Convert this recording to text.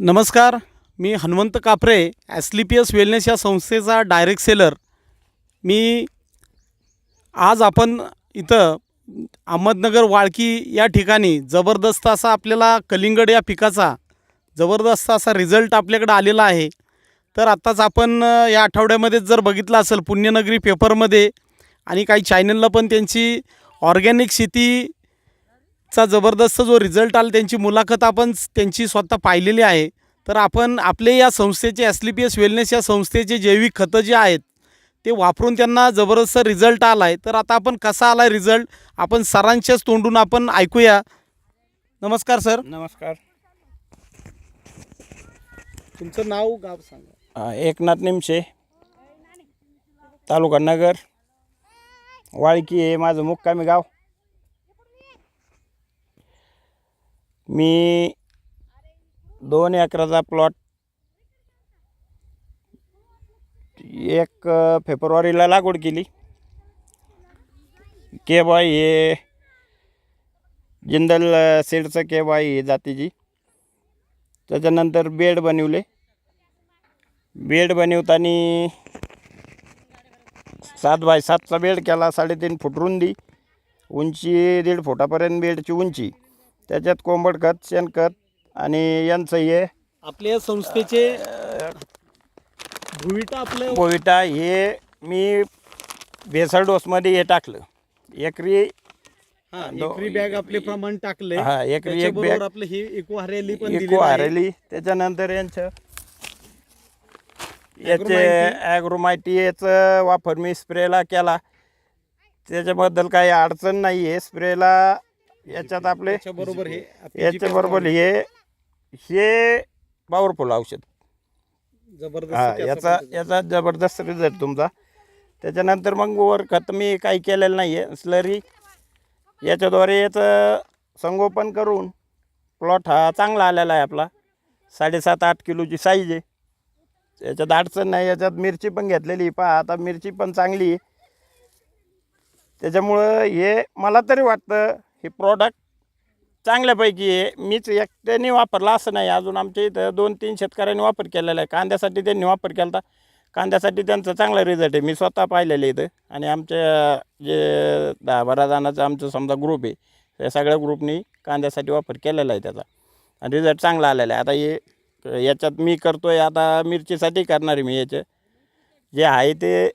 नमस्कार मी हनुमंत कापरे ॲस्लिपियस वेलनेस या संस्थेचा डायरेक्ट सेलर मी आज आपण इथं अहमदनगर वाळकी या ठिकाणी जबरदस्त असा आपल्याला कलिंगड या पिकाचा जबरदस्त असा रिझल्ट आपल्याकडे आलेला आहे. तर आत्ताच आपण या आठवड्यामध्ये जर बघितलं असेल पुण्यनगरी पेपरमध्ये आणि काही चॅनलला पण त्यांची ऑर्गॅनिक शेती चा जबरदस्त जो रिझल्ट आला त्यांची मुलाखत आपण त्यांची स्वतः पाहिलेली आहे. तर आपण आपले या संस्थेचे एसलीपीएस वेलनेस या संस्थेचे जैविक खतं जे आहेत ते वापरून त्यांना जबरदस्त रिझल्ट आला आहे तर आता आपण कसा आला आहे रिझल्ट आपण सरांच्याच तोंडून आपण ऐकूया. नमस्कार सर. नमस्कार. तुमचं नाव गाव सांगा. अ, एकनाथ निमशे तालुका नगर वाळकी आहे माझं मुक्कामी गाव. मी दोन एकराचा प्लॉट एक फेब्रुवारीला लागवड केली. केबाय हे जिंदल अ, सीडचं केबाय आहे जातीची. त्याच्यानंतर बेड बनवले. बेड बनवताना सात बाय सातचा बेड केला साडेतीन फूट रुंदी उंची दीड फुटापर्यंत बेडची उंची. त्याच्यात कोंबड खत शेणखत आणि यांचं हे आपल्या संस्थेचे भुविटा आपलं कोविटा हे मी भेसळ डोसमध्ये हे टाकलं एकरी हा, एकरी बॅग आपले प्रमाण टाकले हा, एकरी एक बॅग. आपलं हे इको हरेली पण इको आहे. हरली त्याच्यानंतर यांचं याचे. ॲग्रोमायटी याचं वापर मी स्प्रेला केला त्याच्याबद्दल काही अडचण नाही आहे स्प्रेला याच्यात आपले त्याच्याबरोबर हे आपली जी याच्याबरोबर हे हे पॉवरफुल औषध. जबरदस्त हा याचा याचा जबरदस्त रिझल्ट तुमचा. त्याच्यानंतर मग वर खत मी काही केलेलं नाही आहे स्लरी याच्याद्वारे याचं संगोपन करून प्लॉट हा चांगला आलेला आहे आपला. साडेसात आठ किलोची साईज आहे. याच्यात अडचण नाही. याच्यात मिरची पण घेतलेली. पहा आता मिरची पण चांगली आहे. त्याच्यामुळं हे मला तरी वाटतं हे प्रॉडक्ट चांगल्यापैकी आहे. मीच एकट्याने वापरला असं नाही. अजून आमच्या इथं दोन तीन शेतकऱ्यांनी वापर केलेला आहे. कांद्यासाठी त्यांनी वापर केला होता कांद्यासाठी त्यांचा चांगला रिझल्ट आहे. मी स्वतः पाहिलेलं आहे इथं. आणि आमच्या जे दहा बारा जणांचा आमचं समजा ग्रुप आहे त्या सगळ्या ग्रुपनी कांद्यासाठी वापर केलेला आहे त्याचा. आणि रिझल्ट चांगला आलेला आहे. आता हे याच्यात मी करतो आहे आता मिरचीसाठी करणार आहे मी याचं. जे आहे ते